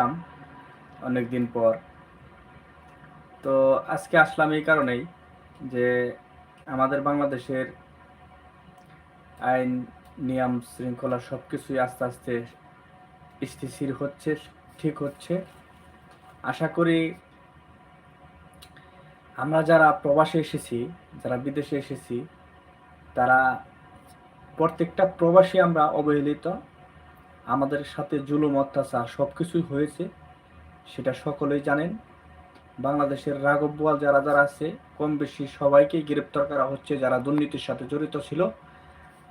আসলাম অনেকদিন পর। তো আজকে আসলাম এই কারণেই যে আমাদের বাংলাদেশের আইন, নিয়ম, শৃঙ্খলা সব কিছুই আস্তে আস্তে স্থিতিশীল হচ্ছে, ঠিক হচ্ছে। আশা করি আমরা যারা প্রবাসে এসেছি, যারা বিদেশে এসেছি, তারা প্রত্যেকটা প্রবাসী আমরা অবহেলিত। আমাদের সাথে জুলুম, অত্যাচার সব কিছুই হয়েছে, সেটা সকলেই জানেন। বাংলাদেশের রাঘব বোয়াল যারা যারা আছে কম বেশি সবাইকে গ্রেপ্তার করা হচ্ছে যারা দুর্নীতির সাথে জড়িত ছিল।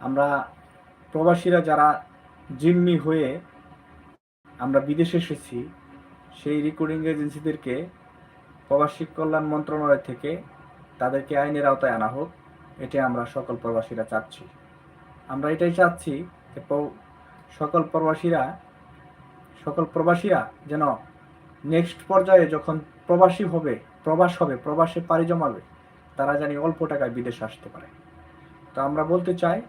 আমরা প্রবাসীরা যারা জিম্মি হয়ে আমরা বিদেশে এসেছি, সেই রেকর্ডিং এজেন্সিদেরকে প্রবাসী কল্যাণ মন্ত্রণালয় থেকে তাদেরকে আইনের আওতায় আনা হোক এটা আমরা সকল প্রবাসীরা চাচ্ছি। আমরা এটাই চাচ্ছি সকল প্রবাসীরা সকল প্রবাসীরা যেন নেক্সট পর্যায়ে যখন প্রবাসী হবে, প্রবাস হবে, প্রবাসে পাড়ি জমাবে, তারা জানি অল্প টাকায় বিদেশে আসতে পারে। তো আমরা বলতে চাই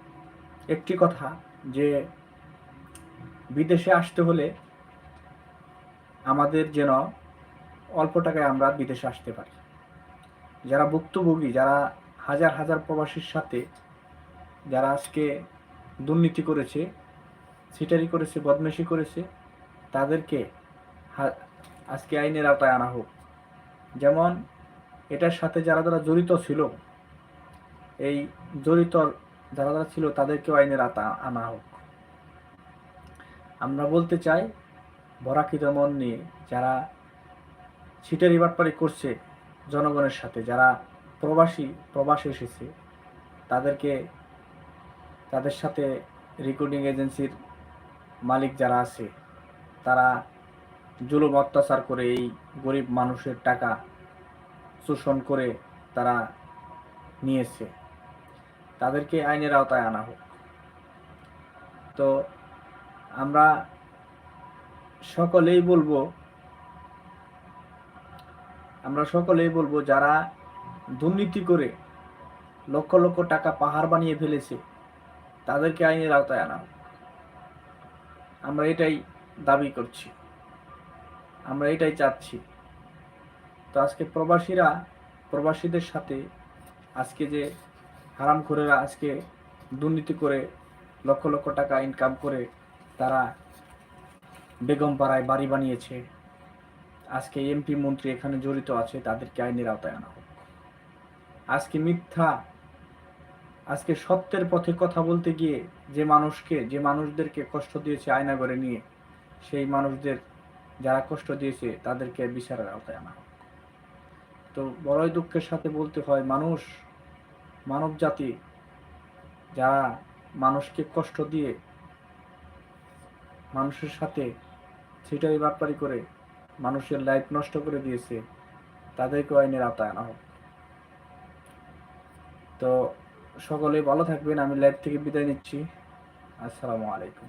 একটি কথা যে, বিদেশে আসতে হলে আমাদের যেন অল্প টাকায় আমরা বিদেশে আসতে পারি। যারা ভুক্তভোগী, যারা হাজার হাজার প্রবাসীর সাথে, যারা আজকে দুর্নীতি করেছে সিটারি করেছে, বদমেশি করেছে, তাদেরকে আজকে আইনের আওতায় আনা হোক। যেমন এটার সাথে যারা যারা জড়িত ছিল, এই জড়িত যারা যারা ছিল, তাদেরকেও আইনের আওতা আনা হোক। আমরা বলতে চাই ভরাকৃত মন নিয়ে যারা সিটারি বাটপারি করছে জনগণের সাথে, যারা প্রবাসী, প্রবাসে এসেছে, তাদেরকে তাদের সাথে রেকর্ডিং এজেন্সির মালিক যারা আছে, তারা জুলুম, অত্যাচার করে এই গরিব মানুষের টাকা শোষণ করে তারা নিয়েছে তাদেরকে আইনের আওতায় আনা হোক তো আমরা সকলেই বলব, আমরা সকলেই বলব, যারা দুর্নীতি করে লক্ষ লক্ষ টাকা পাহাড় বানিয়ে ফেলেছে, তাদেরকে আইনের আওতায় আনা হোক। আমরা এটাই দাবি করছি। আমরা এটাই চাচ্ছি। তো আজকে প্রবাসীরা, প্রবাসীদের সাথে আজকে যে হারাম হারামখোরেরা আজকে দুর্নীতি করে লক্ষ লক্ষ টাকা ইনকাম করে তারা বেগম পাড়ায় বাড়ি বানিয়েছে। আজকে এমপি মন্ত্রী এখানে জড়িত আছে, তাদেরকে আইনের আওতায় আনা হোক। আজকে মিথ্যা আজকে সত্যের পথে কথা বলতে গিয়ে যে মানুষকে, যে মানুষদেরকে কষ্ট দিয়েছে আয়না করে নিয়ে, সেই মানুষদের যারা কষ্ট দিয়েছে তাদেরকে বিচারের আওতায় আনা হোক। তো বড়ই দুঃখের সাথে বলতে হয়, মানুষ, মানব জাতি যারা মানুষকে কষ্ট দিয়ে মানুষের সাথে ছিটাই বাটপারি করে মানুষের লাইফ নষ্ট করে দিয়েছে তাদেরকে আইনের আওতায় আনা হোক। তো সকলে ভালো থাকবেন আমি লাইভ থেকে বিদায় নিচ্ছি। আসসালামু আলাইকুম।